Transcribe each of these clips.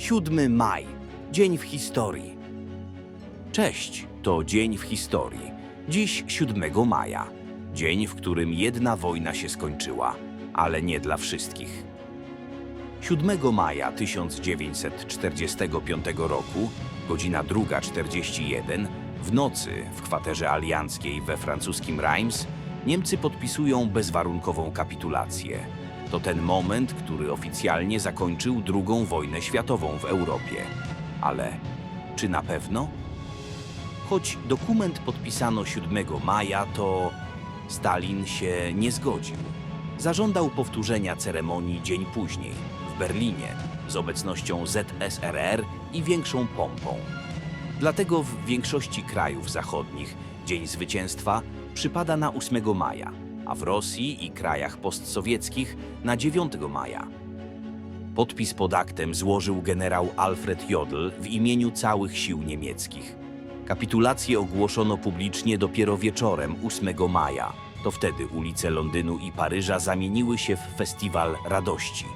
7 maj, dzień w historii. Cześć, to dzień w historii. Dziś 7 maja, dzień, w którym jedna wojna się skończyła, ale nie dla wszystkich. 7 maja 1945 roku, godzina 2.41, w nocy w kwaterze alianckiej we francuskim Reims, Niemcy podpisują bezwarunkową kapitulację. To ten moment, który oficjalnie zakończył II wojnę światową w Europie. Ale czy na pewno? Choć dokument podpisano 7 maja, to Stalin się nie zgodził. Zażądał powtórzenia ceremonii dzień później, w Berlinie, z obecnością ZSRR i większą pompą. Dlatego w większości krajów zachodnich Dzień Zwycięstwa przypada na 8 maja, a w Rosji i krajach postsowieckich na 9 maja. Podpis pod aktem złożył generał Alfred Jodl w imieniu całych sił niemieckich. Kapitulację ogłoszono publicznie dopiero wieczorem 8 maja. To wtedy ulice Londynu i Paryża zamieniły się w festiwal radości.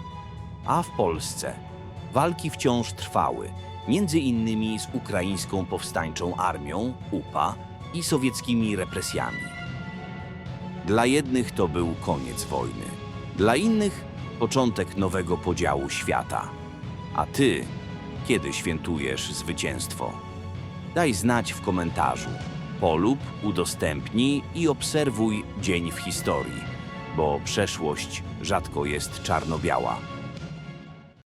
A w Polsce walki wciąż trwały, między innymi z ukraińską powstańczą armią UPA i sowieckimi represjami. Dla jednych to był koniec wojny, dla innych początek nowego podziału świata. A ty, kiedy świętujesz zwycięstwo? Daj znać w komentarzu. Polub, udostępnij i obserwuj dzień w historii, bo przeszłość rzadko jest czarno-biała.